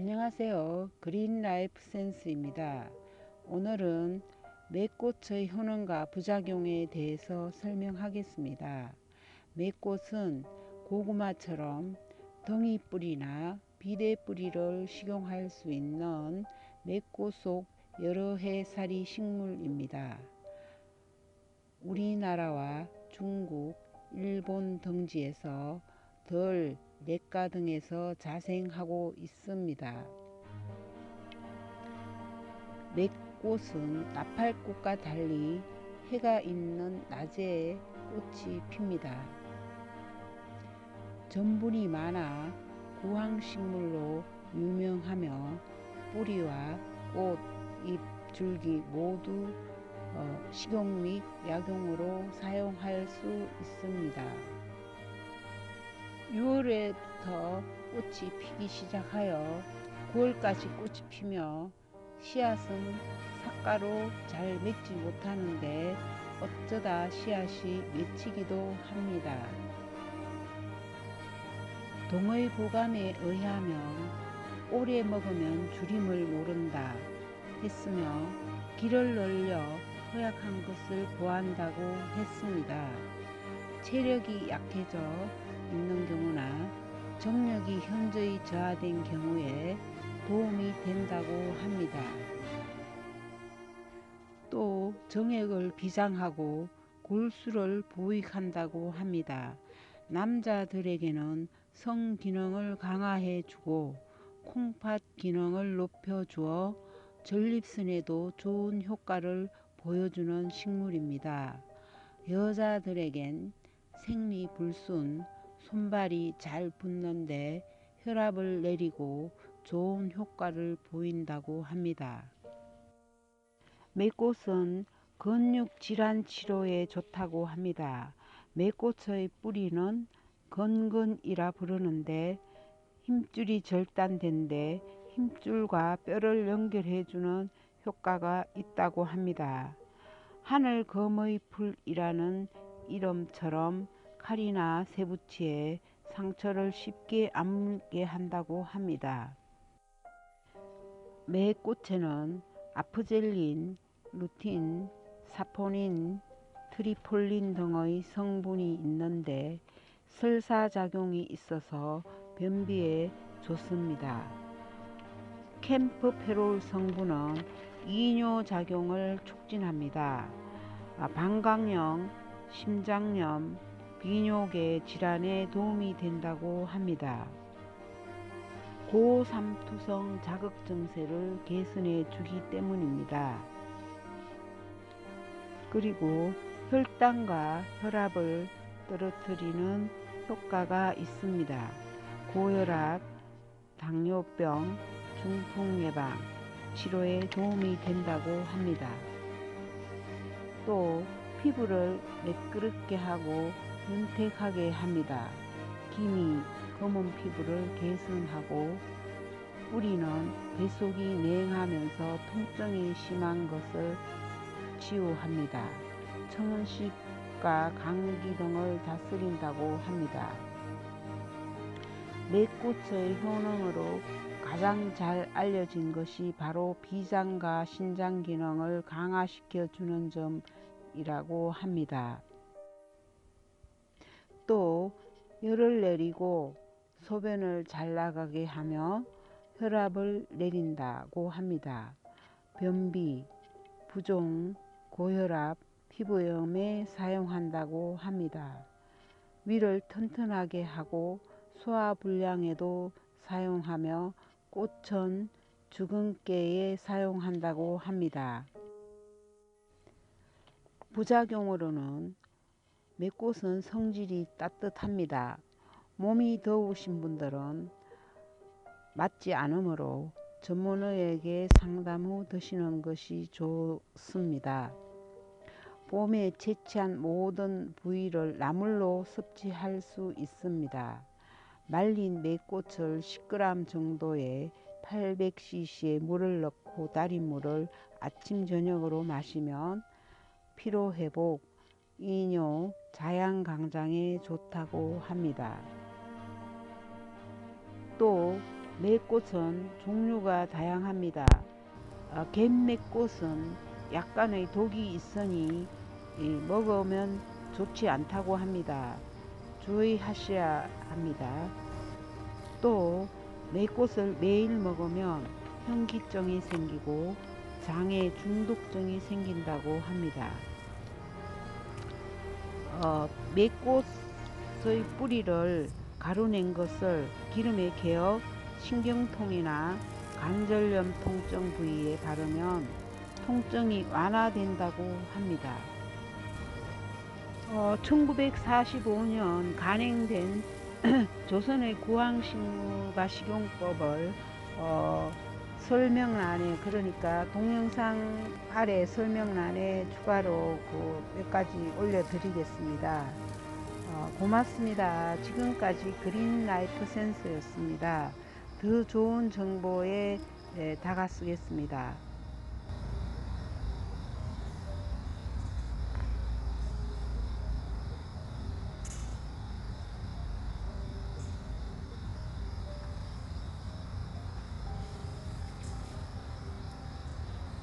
안녕하세요. 그린 라이프 센스입니다. 오늘은 매꽃의 효능과 부작용에 대해서 설명하겠습니다. 매꽃은 고구마처럼 덩이 뿌리나 비대 뿌리를 식용할 수 있는 매꽃 속 여러 해살이 식물입니다. 우리나라와 중국, 일본 등지에서 덜 냇가 등에서 자생하고 있습니다. 맥꽃은 나팔꽃과 달리 해가 있는 낮에 꽃이 핍니다. 전분이 많아 구황식물로 유명하며 뿌리와 꽃, 잎, 줄기 모두 어, 식용 및 약용으로 사용할 수 있습니다. 6월에부터 꽃이 피기 시작하여 9월까지 꽃이 피며 씨앗은 삭가로 잘 맺지 못하는데 어쩌다 씨앗이 맺히기도 합니다. 동의 보감에 의하면 오래 먹으면 줄임을 모른다 했으며 기를 늘려 허약한 것을 보한다고 했습니다. 체력이 약해져 있는 경우나 정력이 현저히 저하된 경우에 도움이 된다고 합니다. 또 정액을 비장하고 골수를 보익한다고 합니다. 남자들에게는 성 기능을 강화해 주고 콩팥 기능을 높여 주어 전립선에도 좋은 효과를 보여주는 식물입니다. 여자들에겐 생리 불순, 손발이 잘 붙는데 혈압을 내리고 좋은 효과를 보인다고 합니다. 매꽃은 근육 질환 치료에 좋다고 합니다. 매꽃의 뿌리는 건근이라 부르는데 힘줄이 절단된데 힘줄과 뼈를 연결해주는 효과가 있다고 합니다. 하늘 검의 풀이라는 이름처럼 칼이나 세부치에 상처를 쉽게 안 물게 한다고 합니다. 매 꽃에는 아프젤린, 루틴, 사포닌, 트리폴린 등의 성분이 있는데 설사작용이 있어서 변비에 좋습니다. 캠프페롤 성분은 이뇨작용을 촉진합니다. 방광염, 심장염, 비뇨계 질환에 도움이 된다고 합니다. 고삼투성 자극 증세를 개선해 주기 때문입니다. 그리고 혈당과 혈압을 떨어뜨리는 효과가 있습니다. 고혈압, 당뇨병, 중풍 예방, 치료에 도움이 된다고 합니다. 또 피부를 매끄럽게 하고 윤택하게 합니다. 김이 검은 피부를 개선하고 뿌리는 배속이 냉하면서 통증이 심한 것을 치유합니다. 천식과 감기 등을 다스린다고 합니다. 매꽃의 효능으로 가장 잘 알려진 것이 바로 비장과 신장 기능을 강화시켜 주는 점이라고 합니다. 또 열을 내리고 소변을 잘 나가게 하며 혈압을 내린다고 합니다. 변비, 부종, 고혈압, 피부염에 사용한다고 합니다. 위를 튼튼하게 하고 소화불량에도 사용하며 꽃은 주근깨에 사용한다고 합니다. 부작용으로는 매꽃은 성질이 따뜻합니다. 몸이 더우신 분들은 맞지 않으므로 전문의에게 상담 후 드시는 것이 좋습니다. 봄에 채취한 모든 부위를 나물로 섭취할 수 있습니다. 말린 매꽃을 10g 정도의 800cc의 물을 넣고 달인 물을 아침 저녁으로 마시면 피로 회복, 이뇨, 자양강장에 좋다고 합니다. 또 매꽃은 종류가 다양합니다. 어, 갯매꽃은 약간의 독이 있으니 이, 먹으면 좋지 않다고 합니다. 주의하셔야 합니다. 또 매꽃을 매일 먹으면 현기증이 생기고 장에 중독증이 생긴다고 합니다. 어, 매꽃의 뿌리를 가루낸 것을 기름에 개어 신경통이나 관절염 통증 부위에 바르면 통증이 완화된다고 합니다. 어, 1945년 간행된 조선의 구황식물과 식용법을 어, 설명란에 그러니까 동영상 아래 설명란에 추가로 그 몇 가지 올려드리겠습니다. 어, 고맙습니다. 지금까지 그린 라이프 센스였습니다. 더 좋은 정보에 에, 다가서겠습니다.